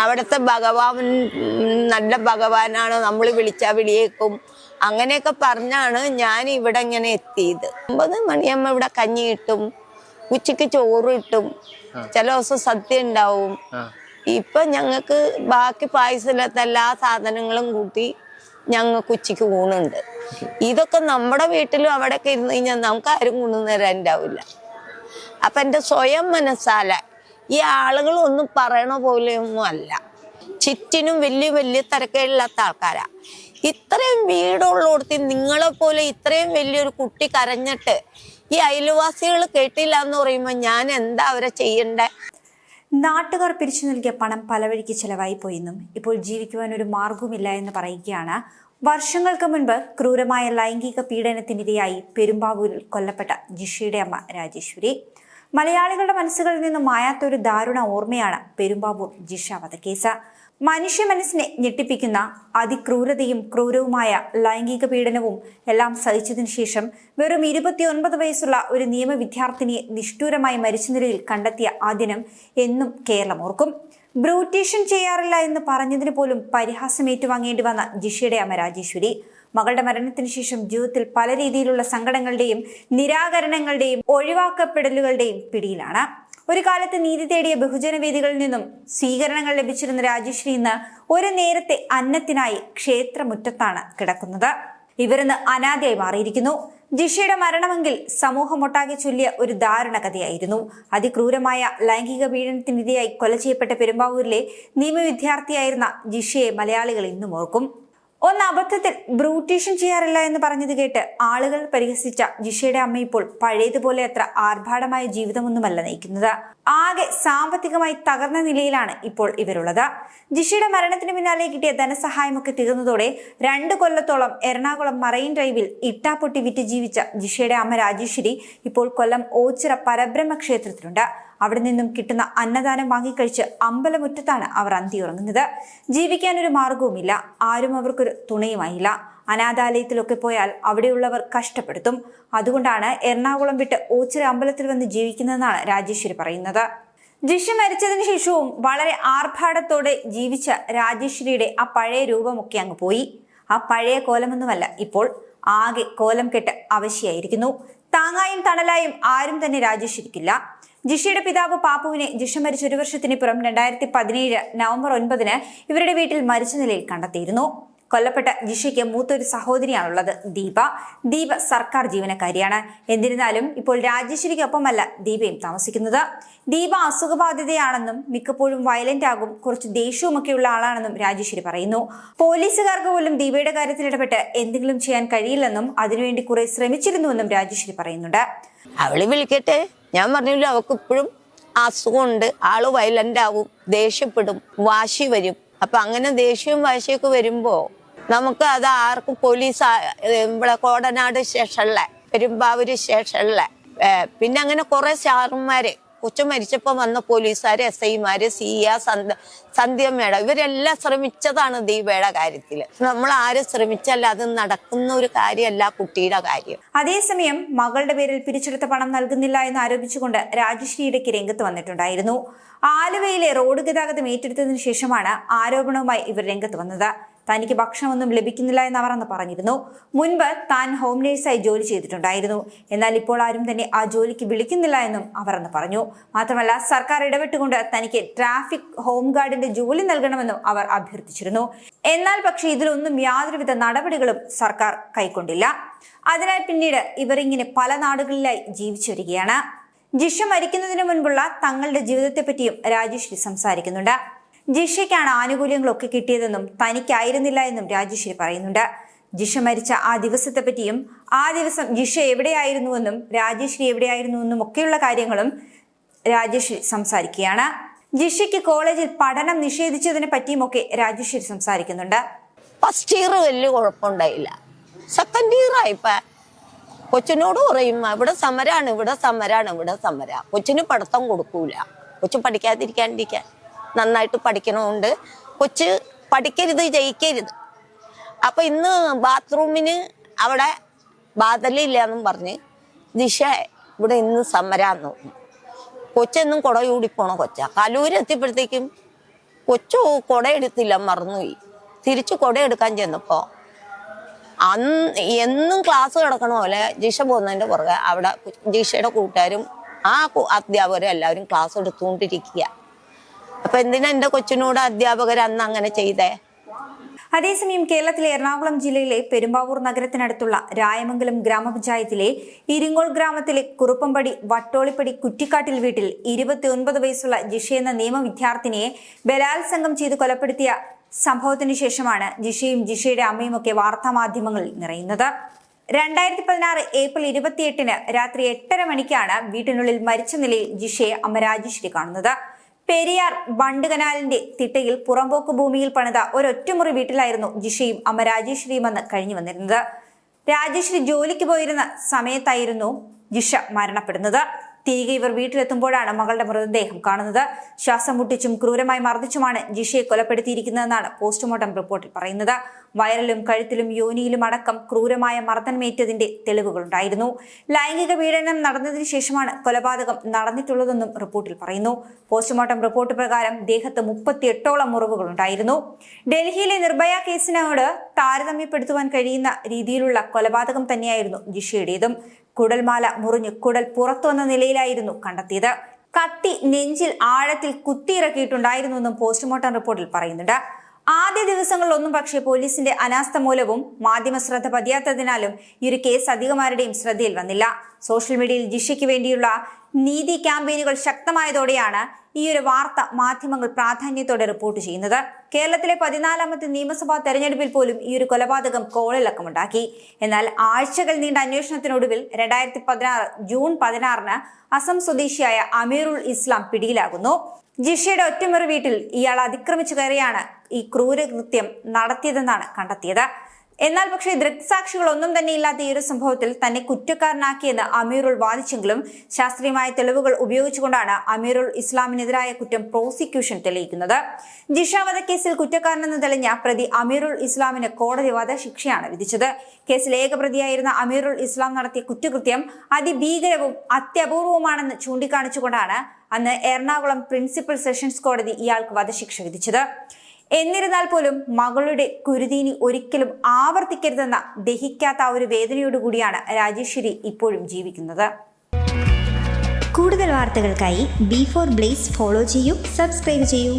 അവിടുത്തെ ഭഗവാൻ നല്ല ഭഗവാനാണ്. നമ്മൾ വിളിച്ചാൽ വിളിയേക്കും. അങ്ങനെയൊക്കെ പറഞ്ഞാണ് ഞാൻ ഇവിടെ ഇങ്ങനെ എത്തിയത്. ഒമ്പത് മണിയാകുമ്പോൾ ഇവിടെ കഞ്ഞി കിട്ടും. ഉച്ചയ്ക്ക് ചോറ് കിട്ടും. ചില ദിവസം സദ്യ ഉണ്ടാവും. ഇപ്പൊ ഞങ്ങൾക്ക് ബാക്കി പായസത്തിലത്തെ എല്ലാ സാധനങ്ങളും കൂട്ടി ഞങ്ങൾക്ക് ഉച്ചയ്ക്ക് ഊണുണ്ട്. ഇതൊക്കെ നമ്മുടെ വീട്ടിലും അവിടെയൊക്കെ ഇരുന്ന് കഴിഞ്ഞാൽ നമുക്ക് ആരും കൊണ്ടുവന്നേരാൻ ഉണ്ടാവില്ല. അപ്പൊ എന്റെ സ്വയം മനസ്സാല ഈ ആളുകൾ ഒന്നും പറയണ പോലെയൊന്നും അല്ല. ചുറ്റിനും വലിയ വലിയ തിരക്കേടില്ലാത്ത ആൾക്കാരാ. ഇത്രയും വീടുള്ളടത്ത് നിങ്ങളെ പോലെ ഇത്രയും വലിയൊരു കുട്ടി കരഞ്ഞിട്ട് ഈ അയൽവാസികൾ കേട്ടില്ല എന്ന് പറയുമ്പോൾ ഞാൻ എന്താ അവരെ ചെയ്യണ്ടേ? നാട്ടുകാർ പിരിച്ചു നൽകിയ പണം പല വഴിക്ക് ചെലവായി പോയെന്നും ഇപ്പോൾ ജീവിക്കുവാൻ ഒരു മാർഗവുമില്ല എന്ന് പറയുകയാണ്. വർഷങ്ങൾക്ക് മുൻപ് ക്രൂരമായ ലൈംഗിക പീഡനത്തിനിരയായി പെരുമ്പാവൂരിൽ കൊല്ലപ്പെട്ട ജിഷിയുടെ അമ്മ രാജേശ്വരി. മലയാളികളുടെ മനസ്സുകളിൽ നിന്നും മായാത്തൊരു ദാരുണ ഓർമ്മയാണ് പെരുമ്പാവൂർ ജിഷ വധക്കേസ്. മനുഷ്യ മനസ്സിനെ ഞെട്ടിപ്പിക്കുന്ന അതിക്രൂരതയും ക്രൂരവുമായ ലൈംഗിക പീഡനവും എല്ലാം സഹിച്ചതിനു ശേഷം വെറും ഇരുപത്തിയൊൻപത് വയസ്സുള്ള ഒരു നിയമ വിദ്യാർത്ഥിനിയെ നിഷ്ഠൂരമായി മരിച്ച നിലയിൽ കണ്ടെത്തിയ ആ ദിനം എന്നും കേരളം ഓർക്കും. ബ്രൂട്ടീഷൻ ചെയ്യാറില്ല എന്ന് പറഞ്ഞതിന് പോലും പരിഹാസം ഏറ്റുവാങ്ങേണ്ടി വന്ന ജിഷയുടെ അമ്മ രാജേശ്വരി മകളുടെ മരണത്തിന് ശേഷം ജീവിതത്തിൽ പല രീതിയിലുള്ള സങ്കടങ്ങളുടെയും നിരാകരണങ്ങളുടെയും ഒഴിവാക്കപ്പെടലുകളുടെയും പിടിയിലാണ്. ഒരു കാലത്ത് നീതി തേടിയ ബഹുജന വേദികളിൽ നിന്നും സ്വീകരണങ്ങൾ ലഭിച്ചിരുന്ന രാജശ്രീ ഇന്ന് ഒരു നേരത്തെ അന്നത്തിനായി ക്ഷേത്രമുറ്റത്താണ് കിടക്കുന്നത്. ഇവരിന്ന് അനാഥയായി മാറിയിരിക്കുന്നു. ജിഷയുടെ മരണമെങ്കിൽ സമൂഹമൊട്ടാകെ ചൊല്ലിയ ഒരു ദാരുണ കഥയായിരുന്നു അതിക്രൂരമായ ലൈംഗിക പീഡനത്തിനിരയായി കൊല ചെയ്യപ്പെട്ട പെരുമ്പാവൂരിലെ നിയമവിദ്യാർത്ഥിയായിരുന്ന ജിഷയെ മലയാളികൾ ഇന്നും ഓർക്കും. ഒന്ന് അബദ്ധത്തിൽ ബ്രൂട്ടീഷൻ ചെയ്യാറില്ല എന്ന് പറഞ്ഞത് കേട്ട് ആളുകൾ പരിഹസിച്ച ജിഷയുടെ അമ്മ ഇപ്പോൾ പഴയതുപോലെ അത്ര ആർഭാടമായ ജീവിതമൊന്നുമല്ല നയിക്കുന്നത്. ആകെ സാമ്പത്തികമായി തകർന്ന നിലയിലാണ് ഇപ്പോൾ ഇവരുള്ളത്. ജിഷയുടെ മരണത്തിന് പിന്നാലെ കിട്ടിയ ധനസഹായമൊക്കെ തീർന്നതോടെ രണ്ട് കൊല്ലത്തോളം എറണാകുളം മറൈൻ ഡ്രൈവിൽ ഇട്ടാപ്പൊട്ടി വിറ്റ് ജീവിച്ച ജിഷയുടെ അമ്മ രാജേശ്വരി ഇപ്പോൾ കൊല്ലം ഓച്ചിറ പരബ്രഹ്മ ക്ഷേത്രത്തിലുണ്ട് അവിടെ നിന്നും കിട്ടുന്ന അന്നദാനം വാങ്ങിക്കഴിച്ച് അമ്പലമുറ്റത്താണ് അവർ അന്തിയുറങ്ങുന്നത്. ജീവിക്കാൻ ഒരു മാർഗവുമില്ല ആരും അവർക്കൊരു തുണയുമായില്ല. അനാഥാലയത്തിലൊക്കെ പോയാൽ അവിടെയുള്ളവർ കഷ്ടപ്പെടുത്തും. അതുകൊണ്ടാണ് എറണാകുളം വിട്ട് ഓച്ചിറ അമ്പലത്തിൽ വന്ന് ജീവിക്കുന്നതെന്നാണ് രാജേശ്വരി പറയുന്നത്. ജിഷ മരിച്ചതിന് ശേഷവും വളരെ ആർഭാടത്തോടെ ജീവിച്ച രാജേശ്വരിയുടെ ആ പഴയ രൂപമൊക്കെ അങ്ങ് പോയി. ആ പഴയ കോലമൊന്നുമല്ല ഇപ്പോൾ ആകെ കോലം കെട്ട് അവശയായിരിക്കുന്നു. താങ്ങായും തണലായും ആരും തന്നെ രാജേശ്വരിക്കില്ല. ജിഷയുടെ പിതാവ് പാപ്പുവിനെ ജിഷ മരിച്ച ഒരു വർഷത്തിനിപ്പുറം രണ്ടായിരത്തി പതിനേഴ് നവംബർ ഒൻപതിന് ഇവരുടെ വീട്ടിൽ മരിച്ച നിലയിൽ കണ്ടെത്തിയിരുന്നു. കൊല്ലപ്പെട്ട ജിഷയ്ക്ക് മൂത്തൊരു സഹോദരിയാണുള്ളത് ദീപ. ദീപ സർക്കാർ ജീവനക്കാരിയാണ്. എന്നിരുന്നാലും ഇപ്പോൾ രാജേശ്വരിക്കൊപ്പമല്ല ദീപയും താമസിക്കുന്നത്. ദീപ അസുഖബാധിതയാണെന്നും മിക്കപ്പോഴും വയലന്റ് ആകും കുറച്ച് ദേഷ്യവുമൊക്കെയുള്ള ആളാണെന്നും രാജേശ്വരി പറയുന്നു. പോലീസുകാർക്ക് പോലും ദീപയുടെ കാര്യത്തിൽ ഇടപെട്ട് എന്തെങ്കിലും ചെയ്യാൻ കഴിയില്ലെന്നും അതിനുവേണ്ടി കുറെ ശ്രമിച്ചിരുന്നുവെന്നും രാജേശ്വരി പറയുന്നുണ്ട്. അവൾ വിളിക്കട്ടെ? ഞാൻ പറഞ്ഞില്ല അവൾക്ക് ഇപ്പോഴും അസുഖമുണ്ട്. ആൾ വയലന്റ് ആവും ദേഷ്യപ്പെടും വാശി വരും. അപ്പൊ അങ്ങനെ ദേഷ്യവും വാശിയൊക്കെ വരുമ്പോ നമുക്ക് അത് ആർക്കും പോലീസ് ഇവിടെ കോടനാട് സ്റ്റേഷനിലെ പെരുമ്പാവൂര് സ്റ്റേഷനിലെ പിന്നെ അങ്ങനെ കുറെ സാറുമാര് കൊച്ചു മരിച്ചപ്പോൾ വന്ന പോലീസുകാര് എസ് ഐമാര് സി ആ സന്ധ്യ സന്ധ്യ മേഡം ഇവരെല്ലാം ശ്രമിച്ചതാണ് ദീപയുടെ കാര്യത്തിൽ നമ്മൾ ആരും ശ്രമിച്ചല്ല അത് നടക്കുന്ന ഒരു കാര്യമല്ല കുട്ടിയുടെ കാര്യം. അതേസമയം മകളുടെ പേരിൽ പിരിച്ചെടുത്ത പണം നൽകുന്നില്ല എന്ന് ആരോപിച്ചുകൊണ്ട് രാജശ്രീ രംഗത്ത് വന്നിട്ടുണ്ടായിരുന്നു. ആലുവയിലെ റോഡ് ഗതാഗതം ഏറ്റെടുത്തതിനു ശേഷമാണ് ആരോപണവുമായി ഇവർ രംഗത്ത് വന്നത്. തനിക്ക് ഭക്ഷണമൊന്നും ലഭിക്കുന്നില്ല എന്ന് അവർ അന്ന് പറഞ്ഞിരുന്നു. മുൻപ് താൻ ഹോം നേഴ്സായി ജോലി ചെയ്തിട്ടുണ്ടായിരുന്നു. എന്നാൽ ഇപ്പോൾ ആരും തന്നെ ആ ജോലിക്ക് വിളിക്കുന്നില്ല എന്നും അവർ അന്ന് പറഞ്ഞു. മാത്രമല്ല സർക്കാർ ഇടപെട്ടുകൊണ്ട് തനിക്ക് ട്രാഫിക് ഹോം ഗാർഡിന്റെ ജോലി നൽകണമെന്നും അവർ അഭ്യർത്ഥിച്ചിരുന്നു. എന്നാൽ പക്ഷേ ഇതിലൊന്നും യാതൊരുവിധ നടപടികളും സർക്കാർ കൈക്കൊണ്ടില്ല. അതിനാൽ പിന്നീട് ഇവരിങ്ങനെ പല നാടുകളിലായി ജീവിച്ചു വരികയാണ്. ജിഷ മരിക്കുന്നതിന് മുൻപുള്ള തങ്ങളുടെ ജീവിതത്തെ ജീവിതത്തെപ്പറ്റിയും രാജേഷ് സംസാരിക്കുന്നുണ്ട്. ജിഷയ്ക്കാണ് ആനുകൂല്യങ്ങളൊക്കെ കിട്ടിയതെന്നും തനിക്കായിരുന്നില്ല എന്നും രാജേശ്വരി പറയുന്നുണ്ട്. ജിഷ മരിച്ച ആ ദിവസത്തെ പറ്റിയും ആ ദിവസം ജിഷ എവിടെയായിരുന്നുവെന്നും രാജേശ്വരി എവിടെയായിരുന്നുവെന്നും ഒക്കെയുള്ള കാര്യങ്ങളും രാജേശ്വരി സംസാരിക്കുകയാണ്. ജിഷയ്ക്ക് കോളേജിൽ പഠനം നിഷേധിച്ചതിനെ പറ്റിയുമൊക്കെ രാജേശ്വരി സംസാരിക്കുന്നുണ്ട്. ഫസ്റ്റ് ഇയർ വലിയ കുഴപ്പമുണ്ടായില്ല. സെക്കൻഡ് ഇയർ ആയിപ്പ കൊച്ചിനോട് പറയും ഇവിടെ സമരാണ് ഇവിടെ സമരാണ് ഇവിടെ സമര. കൊച്ചിന് പഠിത്തം കൊടുക്കൂല. കൊച്ചു പഠിക്കാതിരിക്കാണ്ടിരിക്കാൻ. നന്നായിട്ട് പഠിക്കണമുണ്ട് കൊച്ച് പഠിക്കരുത് ജയിക്കരുത്. അപ്പൊ ഇന്ന് ബാത്റൂമിന് അവിടെ ബാധലില്ല എന്നും പറഞ്ഞ് ദിശ ഇവിടെ ഇന്ന് സമരാന്ന് പറഞ്ഞു. കൊച്ചെന്നും കുട പോണ കൊച്ച. കലൂര് എത്തിയപ്പോഴത്തേക്കും കൊച്ചു കുട എടുത്തില്ല മറന്നുപോയി. തിരിച്ചു കുട എടുക്കാൻ ചെന്നപ്പോ അന്ന് എന്നും ക്ലാസ് കിടക്കണ പോലെ ജിഷ പോകുന്നതിന്റെ പുറകെ അവിടെ ജിഷയുടെ കൂട്ടുകാരും ആ അധ്യാപകരും എല്ലാവരും ക്ലാസ് എടുത്തുകൊണ്ടിരിക്കുക. അപ്പൊ എന്തിനാ എന്റെ കൊച്ചിനോട് അധ്യാപകർ അന്ന് അങ്ങനെ ചെയ്തേ? അതേസമയം കേരളത്തിലെ എറണാകുളം ജില്ലയിലെ പെരുമ്പാവൂർ നഗരത്തിനടുത്തുള്ള രായമംഗലം ഗ്രാമപഞ്ചായത്തിലെ ഇരിങ്ങോൾ ഗ്രാമത്തിലെ കുറുപ്പമ്പടി വട്ടോളിപ്പടി കുറ്റിക്കാട്ടിൽ വീട്ടിൽ ഇരുപത്തിയൊൻപത് വയസ്സുള്ള ജിഷ എന്ന നിയമ വിദ്യാർത്ഥിനിയെ ബലാത്സംഗം ചെയ്ത് കൊലപ്പെടുത്തിയ സംഭവത്തിന് ശേഷമാണ് ജിഷയും ജിഷയുടെ അമ്മയും ഒക്കെ വാർത്താമാധ്യമങ്ങളിൽ നിറയുന്നത്. രണ്ടായിരത്തി പതിനാറ് ഏപ്രിൽ ഇരുപത്തിയെട്ടിന് രാത്രി എട്ടര മണിക്കാണ് വീട്ടിനുള്ളിൽ മരിച്ച നിലയിൽ ജിഷയെ അമ്മ രാജേശ്വരി കാണുന്നത്. പെരിയാർ ബണ്ട് കനാലിന്റെ തിട്ടയിൽ പുറമ്പോക്ക് ഭൂമിയിൽ പണിത ഒരൊറ്റമുറി വീട്ടിലായിരുന്നു ജിഷയും അമ്മ രാജേശ്വരിയും അന്ന് കഴിഞ്ഞു വന്നിരുന്നത്. രാജേശ്വരി ജോലിക്ക് പോയിരുന്ന സമയത്തായിരുന്നു ജിഷ മരണപ്പെടുന്നത്. തിരികെ ഇവർ വീട്ടിലെത്തുമ്പോഴാണ് മകളുടെ മൃതദേഹം കാണുന്നത്. ശ്വാസം മുട്ടിച്ചും ക്രൂരമായി മർദ്ദിച്ചുമാണ് ജിഷയെ കൊലപ്പെടുത്തിയിരിക്കുന്നതെന്നാണ് പോസ്റ്റ്മോർട്ടം റിപ്പോർട്ടിൽ പറയുന്നത്. വയറിലും കഴുത്തിലും യോനിയിലും അടക്കം ക്രൂരമായ മർദ്ദനമേറ്റതിന്റെ തെളിവുകളുണ്ടായിരുന്നു. ലൈംഗിക പീഡനം നടന്നതിന് ശേഷമാണ് കൊലപാതകം നടന്നിട്ടുള്ളതെന്നും റിപ്പോർട്ടിൽ പറയുന്നു. പോസ്റ്റ്മോർട്ടം റിപ്പോർട്ട് പ്രകാരം ദേഹത്ത് മുപ്പത്തിയെട്ടോളം മുറിവുകളുണ്ടായിരുന്നു. ഡൽഹിയിലെ നിർഭയ കേസിനോട് താരതമ്യപ്പെടുത്തുവാൻ കഴിയുന്ന രീതിയിലുള്ള കൊലപാതകം തന്നെയായിരുന്നു ജിഷയുടേതും. കുടൽമാല മുറിഞ്ഞ് കുടൽ പുറത്തു വന്ന നിലയിലായിരുന്നു കണ്ടെത്തിയത്. കത്തി നെഞ്ചിൽ ആഴത്തിൽ കുത്തിയിറക്കിയിട്ടുണ്ടായിരുന്നു എന്നും പോസ്റ്റ്മോർട്ടം റിപ്പോർട്ടിൽ പറയുന്നുണ്ട്. ആദ്യ ദിവസങ്ങളിലൊന്നും പക്ഷേ പോലീസിന്റെ അനാസ്ഥ മൂലവും മാധ്യമ ശ്രദ്ധ പതിയാത്തതിനാലും ഈ ഒരു കേസ് അധികമാരുടെയും ശ്രദ്ധയിൽ വന്നില്ല. സോഷ്യൽ മീഡിയയിൽ ജിഷയ്ക്ക് വേണ്ടിയുള്ള നീതി ക്യാമ്പയിനുകൾ ശക്തമായതോടെയാണ് ഈ ഒരു വാർത്ത മാധ്യമങ്ങൾ പ്രാധാന്യത്തോടെ റിപ്പോർട്ട് ചെയ്യുന്നത്. കേരളത്തിലെ പതിനാലാമത്തെ നിയമസഭാ തെരഞ്ഞെടുപ്പിൽ പോലും ഈ ഒരു കൊലപാതകം കോളിളക്കമുണ്ടാക്കി. എന്നാൽ ആഴ്ചകൾ നീണ്ട അന്വേഷണത്തിനൊടുവിൽ രണ്ടായിരത്തി പതിനാറ് ജൂൺ പതിനാറിന് അസം സ്വദേശിയായ അമീറുൽ ഇസ്ലാം പിടിയിലാകുന്നു. ജിഷയുടെ ഒറ്റമുറി വീട്ടിൽ ഇയാൾ അതിക്രമിച്ചു കയറിയാണ് ഈ ക്രൂരകൃത്യം നടത്തിയതെന്നാണ് കണ്ടെത്തിയത്. എന്നാൽ പക്ഷേ ദൃക്സാക്ഷികളൊന്നും തന്നെ ഇല്ലാത്ത ഈ ഒരു സംഭവത്തിൽ തന്നെ കുറ്റക്കാരനാക്കിയെന്ന് അമീറുൾ വാദിച്ചെങ്കിലും ശാസ്ത്രീയമായ തെളിവുകൾ ഉപയോഗിച്ചുകൊണ്ടാണ് അമീറുൾ ഇസ്ലാമിനെതിരായ കുറ്റം പ്രോസിക്യൂഷൻ തെളിയിക്കുന്നത്. ജിഷ വധക്കേസിൽ കുറ്റക്കാരനെന്ന് തെളിഞ്ഞ പ്രതി അമീറുൾ ഇസ്ലാമിന് കോടതി വധശിക്ഷയാണ് വിധിച്ചത്. കേസിൽ ഏകപ്രതിയായിരുന്ന അമീറുൾ ഇസ്ലാം നടത്തിയ കുറ്റകൃത്യം അതിഭീകരവും അത്യപൂർവവുമാണെന്ന് ചൂണ്ടിക്കാണിച്ചുകൊണ്ടാണ് അന്ന് എറണാകുളം പ്രിൻസിപ്പൽ സെഷൻസ് കോടതി ഇയാൾക്ക് വധശിക്ഷ വിധിച്ചത്. എന്നിരുന്നാൽ പോലും മകളുടെ കുരുതീനി ഒരിക്കലും ആവർത്തിക്കരുതെന്ന ദഹിക്കാത്ത ഒരു വേദനയോടുകൂടിയാണ് രാജേശ്വരി ഇപ്പോഴും ജീവിക്കുന്നത്. കൂടുതൽ വാർത്തകൾക്കായി ബി ഫോർ ബ്ലേസ് ഫോളോ ചെയ്യൂ സബ്സ്ക്രൈബ് ചെയ്യൂ.